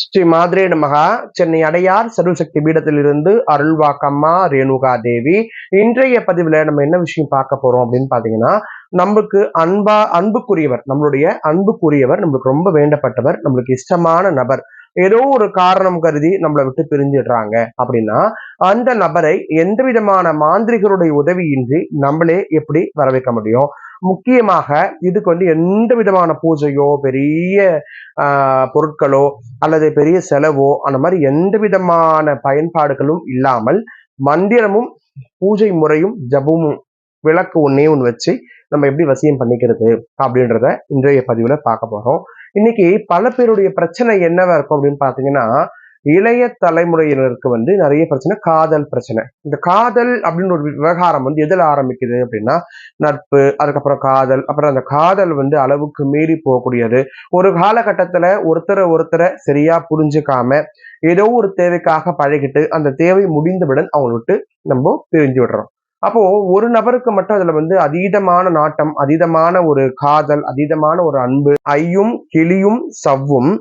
ஸ்ரீ மாதிரே நமகா. சென்னை அடையார் சர்வசக்தி பீடத்திலிருந்து அருள்வாக்கம்மா ரேணுகா தேவி இன்றைய பதிவுல நம்ம என்ன விஷயம் பார்க்க போறோம் அப்படின்னு பாத்தீங்கன்னா நமக்கு அன்பா அன்புக்குரியவர் நம்மளுடைய அன்புக்குரியவர் நம்மளுக்கு ரொம்ப வேண்டப்பட்டவர் நம்மளுக்கு இஷ்டமான நபர் ஏதோ ஒரு காரணம் கருதி நம்மளை விட்டு பிரிஞ்சிடுறாங்க அப்படின்னா அந்த நபரை எந்த விதமான மாந்திரிகருடைய உதவியின்றி நம்மளே எப்படி வர வைக்க முடியும்? முக்கியமாக இதுக்கு வந்து எந்த விதமான பூஜையோ பெரிய பொருட்களோ அல்லது பெரிய செலவோ அந்த மாதிரி எந்த விதமான பயன்பாடுகளும் இல்லாமல் மந்திரமும் பூஜை முறையும் ஜபமும் விளக்கு ஒன்னே ஒன்று வச்சு நம்ம எப்படி வசியம் பண்ணிக்கிறது அப்படின்றத இன்றைய பதிவில் பார்க்க போகிறோம் இன்னைக்கு பல பேருடைய பிரச்சனை என்னவா இருக்கும் அப்படின்னு பார்த்தீங்கன்னா இளைய தலைமுறையினருக்கு வந்து நிறைய பிரச்சனை காதல் பிரச்சனை. இந்த காதல் அப்படின்னு ஒரு விவகாரம் வந்து எதில் ஆரம்பிக்குது அப்படின்னா நட்பு அதுக்கப்புறம் காதல் அப்புறம் அந்த காதல் வந்து அளவுக்கு மீறி போகக்கூடியது. ஒரு காலகட்டத்தில் ஒருத்தரை ஒருத்தரை சரியா புரிஞ்சுக்காம ஏதோ ஒரு தேவைக்காக பழகிட்டு அந்த தேவை முடிந்தவுடன் அவங்க விட்டு நம்ம பிரிஞ்சு விடுறோம். அப்போ ஒரு நபருக்கு மட்டும் அதுல வந்து அதீதமான நாட்டம் அதீதமான ஒரு காதல் அதீதமான ஒரு அன்பு ஐயும் கிளியும் சவ்வும்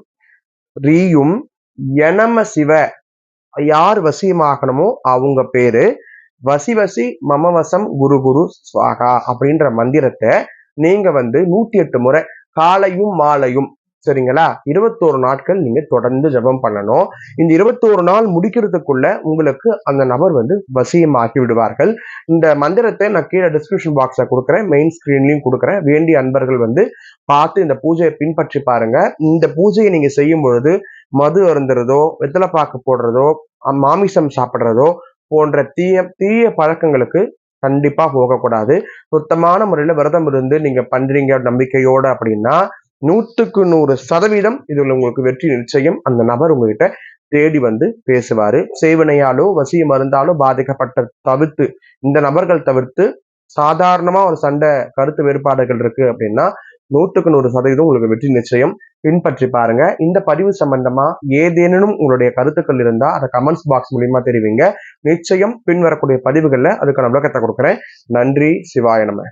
ரீயும் எனம சிவ. யார் வசியமாகணுமோ அவங்க பேரு. வசி வசி மமவசம் குரு குரு சுவாகா அப்படின்ற மந்திரத்தை நீங்க வந்து நூத்தி எட்டு முறை காலையும் மாலையும் சரிங்களா? இருபத்தோரு நாட்கள் நீங்க தொடர்ந்து ஜபம் பண்ணணும். இந்த இருபத்தோரு நாள் முடிக்கிறதுக்குள்ள உங்களுக்கு அந்த நபர் வந்து வசியமாக்கி விடுவார்கள். இந்த மந்திரத்தை நான் கீழே டிஸ்கிரிப்ஷன் பாக்ஸ்ல கொடுக்குறேன். மெயின் ஸ்கிரீன்லயும் கொடுக்குறேன். வேண்டிய அன்பர்கள் வந்து பார்த்து இந்த பூஜையை பின்பற்றி பாருங்க. இந்த பூஜையை நீங்க செய்யும் பொழுது மது அருந்துறதோ வெத்தலை பாக்கு போடுறதோ மாமிசம் சாப்பிட்றதோ போன்ற தீய தீய பழக்கங்களுக்கு கண்டிப்பாக போகக்கூடாது. சுத்தமான முறையில் விரதம் இருந்து நீங்கள் பண்ணுறீங்க நம்பிக்கையோட அப்படின்னா நூற்றுக்கு நூறு சதவீதம் இதில் உங்களுக்கு வெற்றி நிச்சயம். அந்த நபர் உங்ககிட்ட தேடி வந்து பேசுவார். சேவனையாலோ வசிய மருந்தாலோ பாதிக்கப்பட்ட தவிர்த்து இந்த நபர்கள் தவிர்த்து சாதாரணமாக ஒரு சண்டை கருத்து வேறுபாடுகள் இருக்குது அப்படின்னா நூற்றுக்கு நூறு சதவீதம் உங்களுக்கு வெற்றி நிச்சயம். பின்பற்றி பாருங்க. இந்த பதிவு சம்பந்தமா ஏதேனும் உங்களுடைய கருத்துக்கள் இருந்தா அதை கமெண்ட்ஸ் பாக்ஸ் மூலியமா தெரிவிங்க. நிச்சயம் பின்வரக்கூடிய பதிவுகள்ல அதுக்கான விளக்கத்தை கொடுக்குறேன். நன்றி. சிவாய நம்ம